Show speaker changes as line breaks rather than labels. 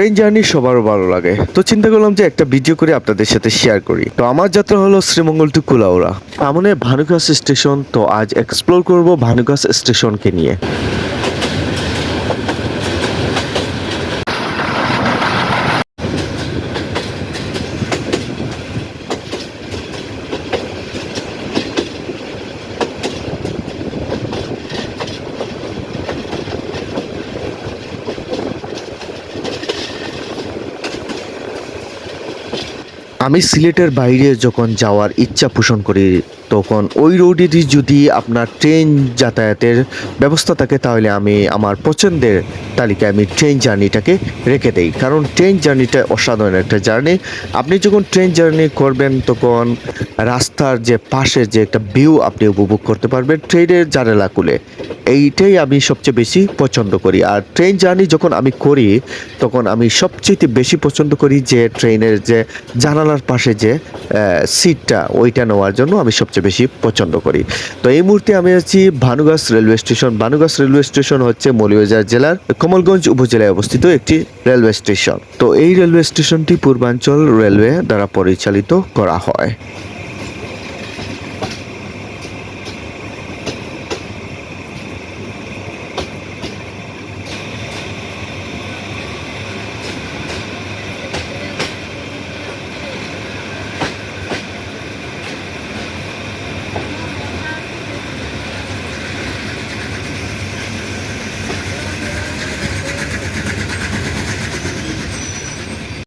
Train journey সবারও ভালো লাগে। তো চিন্তা করলাম যে একটা ভিডিও করে আপনাদের সাথে শেয়ার করি। তো আমার যাত্রা হলো শ্রীমঙ্গল টু কুলাউড়া। আমনে ভানুগাছ স্টেশন তো আজ এক্সপ্লোর করব ভানুগাছ স্টেশনকে নিয়ে। আমি সিলেটের বাইরে যখন যাওয়ার ইচ্ছা পোষণ করি তখন ওই রোডেরই যদি আপনার ট্রেন যাতায়াতের ব্যবস্থা থাকে, তাহলে আমি আমার পছন্দের তালিকায় আমি ট্রেন জার্নিটাকে রেখে দেই। কারণ ট্রেন জার্নিটা অসাধারণ একটা জার্নি। আপনি যখন ট্রেন জার্নি করবেন, তখন রাস্তার যে পাশে যে একটা ভিউ আপনি উপভোগ করতে পারবেন, ট্রেনের জানালা খুলে। এইটাই আমি সবচেয়ে বেশি পছন্দ করি। আর ট্রেন জার্নি যখন আমি করি, তখন আমি সবচেয়ে বেশি পছন্দ করি যে ট্রেনের যে জানালার পাশে যে সিটটা ওইটা নেওয়ার জন্য আমি সবচেয়ে বেশি পছন্দ করি। তো এই মুহূর্তে আমি আছি Bhanugach railway station. Bhanugach railway station হচ্ছে মৌলভীবাজার জেলার কমলগঞ্জ উপজেলায় অবস্থিত একটি রেলওয়ে স্টেশন। তো এই রেলওয়ে স্টেশনটি পূর্বাঞ্চল রেলওয়ে দ্বারা পরিচালিত করা হয়।